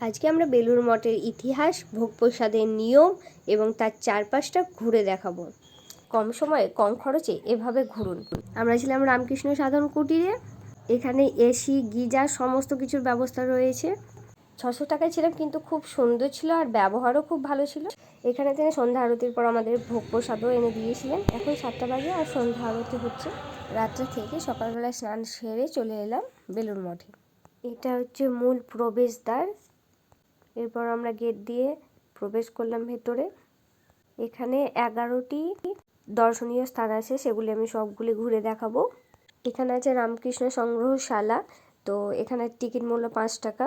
আজকে আমরা বেলুর মঠের ইতিহাস ভোগ প্রসাদের নিয়ম এবং তার চারপাশটা ঘুরে দেখাবো। কম সময়ে, কম খরচে এভাবে ঘুরুন। আমরা ছিলাম রামকৃষ্ণ সাধন কুটিরে। এখানে এসি গিজার সমস্ত কিছুর ব্যবস্থা রয়েছে। ছশো টাকায় ছিলাম কিন্তু খুব সুন্দর ছিল আর ব্যবহারও খুব ভালো ছিল। এখানে তিনি সন্ধ্যা আরতির পর আমাদের ভোগ প্রসাদও এনে দিয়েছিলেন। এখন সাতটা বাজে আর সন্ধ্যা আরতি হচ্ছে। রাত্রে থেকে সকালবেলায় স্নান সেরে চলে এলাম বেলুর মঠে। এটা হচ্ছে মূল প্রবেশদ্বার। এরপর আমরা গেট দিয়ে প্রবেশ করলাম ভেতরে। এখানে এগারোটি দর্শনীয় স্থান আছে, সেগুলি আমি সবগুলি ঘুরে দেখাবো। এখানে আছে রামকৃষ্ণ সংগ্রহশালা, তো এখানে টিকিট মূল্য পাঁচ টাকা।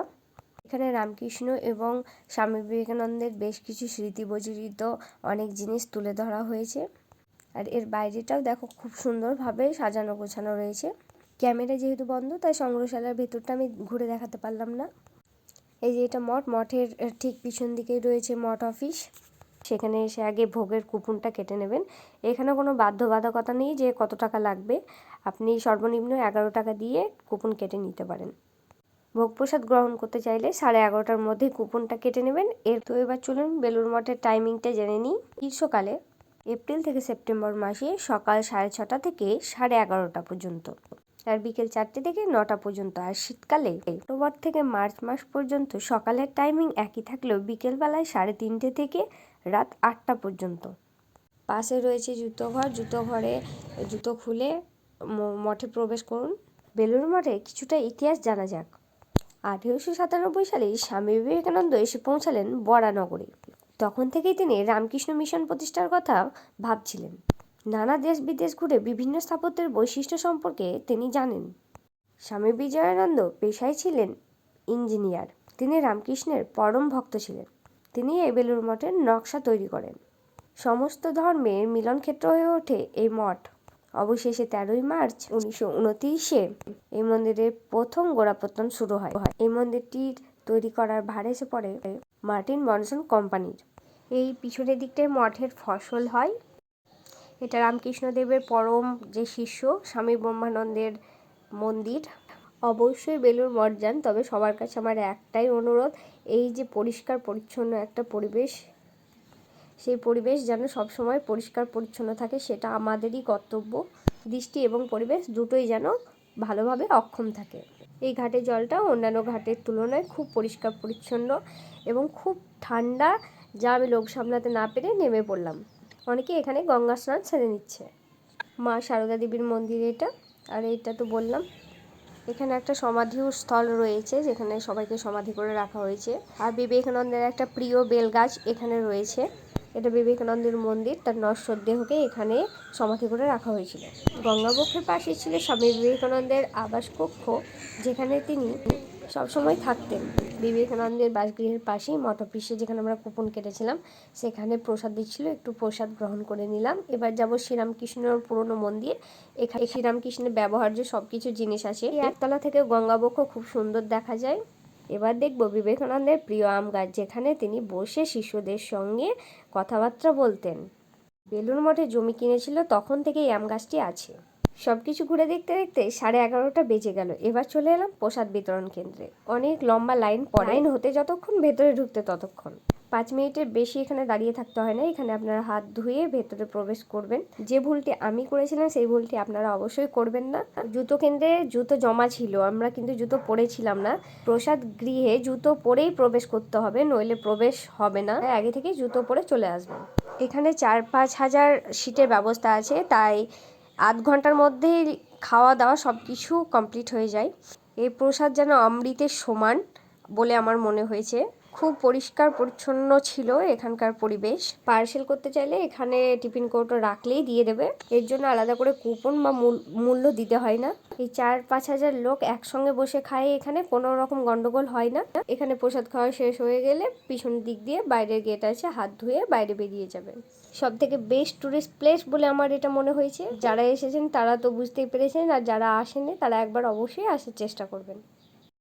এখানে রামকৃষ্ণ এবং স্বামী বিবেকানন্দের বেশ কিছু স্মৃতি স্মৃতিবজড়িত অনেক জিনিস তুলে ধরা হয়েছে। আর এর বাইরেটাও দেখো খুব সুন্দরভাবে সাজানো গোছানো রয়েছে। ক্যামেরা যেহেতু বন্ধ, তাই সংগ্রহশালার ভেতরটা আমি ঘুরে দেখাতে পারলাম না। এই যে এটা মঠ, মঠের ঠিক পিছন দিকেই রয়েছে মঠ অফিস। সেখানে এসে আগে ভোগের কুপনটা কেটে নেবেন। এখানে কোনো বাধ্যবাধকতা নেই যে কত টাকা লাগবে। আপনি সর্বনিম্ন এগারো টাকা দিয়ে কুপন কেটে নিতে পারেন। ভোগ প্রসাদ গ্রহণ করতে চাইলে সাড়ে এগারোটার মধ্যে কুপনটা কেটে নেবেন। এর তো এবার চলুন বেলুর মঠের টাইমিংটা জেনে নিই। গ্রীষ্মকালে এপ্রিল থেকে সেপ্টেম্বর মাসে সকাল সাড়ে ছটা থেকে সাড়ে এগারোটা পর্যন্ত। আর বিকেল চারটে থেকে নটা পর্যন্ত। আর শীতকালে অক্টোবর থেকে মার্চ মাস পর্যন্ত সকালের টাইমিং একই থাকলেও বিকেলবেলায় সাড়ে তিনটে থেকে রাত আটটা পর্যন্ত। পাশে রয়েছে জুতো ঘর। জুতো খুলে মঠে প্রবেশ করুন। বেলুড় মঠে কিছুটা ইতিহাস জানা যাক। আঠেরোশো সাতানব্বই সালে স্বামী বিবেকানন্দ এসে পৌঁছালেন বরানগরে। তখন থেকেই তিনি রামকৃষ্ণ মিশন প্রতিষ্ঠার কথা ভাবছিলেন। নানা দেশ বিদেশ ঘুরে বিভিন্ন স্থাপত্যের বৈশিষ্ট্য সম্পর্কে তিনি জানেন। স্বামী বিজয়ানন্দ পেশায় ছিলেন ইঞ্জিনিয়ার। তিনি রামকৃষ্ণের পরম ভক্ত ছিলেন। তিনি এই বেলুড় মঠের নকশা তৈরি করেন। সমস্ত ধর্মের মিলন ক্ষেত্র হয়ে ওঠে এই মঠ। অবশেষে তেরোই মার্চ উনিশশো উনত্রিশে এই মন্দিরের প্রথম গোড়াপত্তন শুরু হয়। এই মন্দিরটির তৈরি করার ভার এসে পড়ে মার্টিন মনসন কোম্পানির। এই পিছনের দিকটায় মঠের ফসল হয়। এটা রামকৃষ্ণদেবের পরম যে শিষ্য, স্বামী ব্রহ্মানন্দের মন্দির। অবশ্যই বেলুর মঠ যান, তবে সবার কাছে আমার একটাই অনুরোধ, এই যে পরিষ্কার পরিচ্ছন্ন একটা পরিবেশ, সেই পরিবেশ যেন সবসময় পরিষ্কার পরিচ্ছন্ন থাকে, সেটা আমাদেরই কর্তব্য। দৃষ্টি এবং পরিবেশ দুটোই যেন ভালোভাবে অক্ষম থাকে। এই ঘাটের জলটা অন্যান্য ঘাটের তুলনায় খুব পরিষ্কার পরিচ্ছন্ন এবং খুব ঠান্ডা, যা আমি লোক সামলাতে না পেরে নেমে পড়লাম। অনেকে এখানে গঙ্গা স্নান সেরে নিচ্ছে। মা সারদা দেবীর মন্দির এটা। আর এটা তো বললাম, এখানে একটা সমাধিও স্থল রয়েছে, যেখানে সবাইকে সমাধি করে রাখা হয়েছে। আর বিবেকানন্দের একটা প্রিয় বেল গাছ এখানে রয়েছে। এটা বিবেকানন্দের মন্দির, তার নশ্বর দেহকে এখানে সমাধি করে রাখা হয়েছিল। গঙ্গাবক্ষের পাশে ছিল স্বামী বিবেকানন্দের আবাস কক্ষ যেখানে তিনি সবসময় থাকতেন। বিবেকানন্দের বাসগৃহের পাশেই মঠ অফিসে যেখানে আমরা কুপন কেটেছিলাম, সেখানে প্রসাদ দিচ্ছিল, একটু প্রসাদ গ্রহণ করে নিলাম। এবার যাব শ্রীরামকৃষ্ণের পুরনো মন্দির। এখানে শ্রীরামকৃষ্ণের ব্যবহার্য সব কিছু জিনিস আছে। এই একতলা থেকে গঙ্গাবক্ষ খুব সুন্দর দেখা যায়। এবার দেখব বিবেকানন্দের প্রিয় আম গাছ, যেখানে তিনি বসে শিশুদের সঙ্গে কথাবার্তা বলতেন। বেলুর মঠে জমি কিনেছিল, তখন থেকেই আম গাছটি আছে। সব কিছু ঘুরে দেখতে দেখতে সাড়ে এগারোটা বেজে গেল। এবার চলে এলাম প্রসাদ বিতরণ কেন্দ্রে। অনেক লম্বা লাইন লাইন হতে যতক্ষণ ভেতরে ঢুকতে ততক্ষণ। পাঁচ মিনিটের বেশি এখানে দাঁড়িয়ে থাকতে হয় না। এখানে আপনারা হাত ধুয়ে ভেতরে প্রবেশ করবেন। যে ভুলটি আমি করেছিলাম সেই ভুলটি আপনারা অবশ্যই করবেন না। জুতো কেন্দ্রে জুতো জমা ছিল। আমরা কিন্তু জুতো পরেছিলাম না। প্রসাদ গৃহে জুতো পরেই প্রবেশ করতে হবে নইলে প্রবেশ হবে না। আগে থেকে জুতো পরে চলে আসবেন। এখানে চার পাঁচ হাজার সিটের ব্যবস্থা আছে। তাই আধ ঘণ্টার মধ্যে খাওয়া দাওয়া সব কিছু কমপ্লিট হয়ে যায়। এই প্রসাদ যেন অমৃতের সমান বলে আমার মনে হয়েছে। খুব পরিষ্কার পরিচ্ছন্ন ছিল এখানকার পরিবেশ। পার্সেল করতে চাইলে এখানে টিফিন কৌটো রাখলেই দিয়ে দেবে। এর জন্য আলাদা করে কুপন বা মূল- মূল্য দিতে হয় না। এই চার, পাঁচ হাজার লোক একসঙ্গে বসে খায় এখানে, কোনো রকম গন্ডগোল হয় না। এখানে প্রসাদ খাওয়া শেষ হয়ে গেলে পিছন দিক দিয়ে বাইরের গেট আছে, হাত ধুয়ে বাইরে বেরিয়ে যাবেন সব থেকে বেস্ট টুরিস্ট প্লেস বলে আমার এটা মনে হয়েছে। যারা এসেছেন তারা তো বুঝতেই পেরেছেন, আর যারা আসেনি তারা একবার অবশ্যই আসার চেষ্টা করবেন।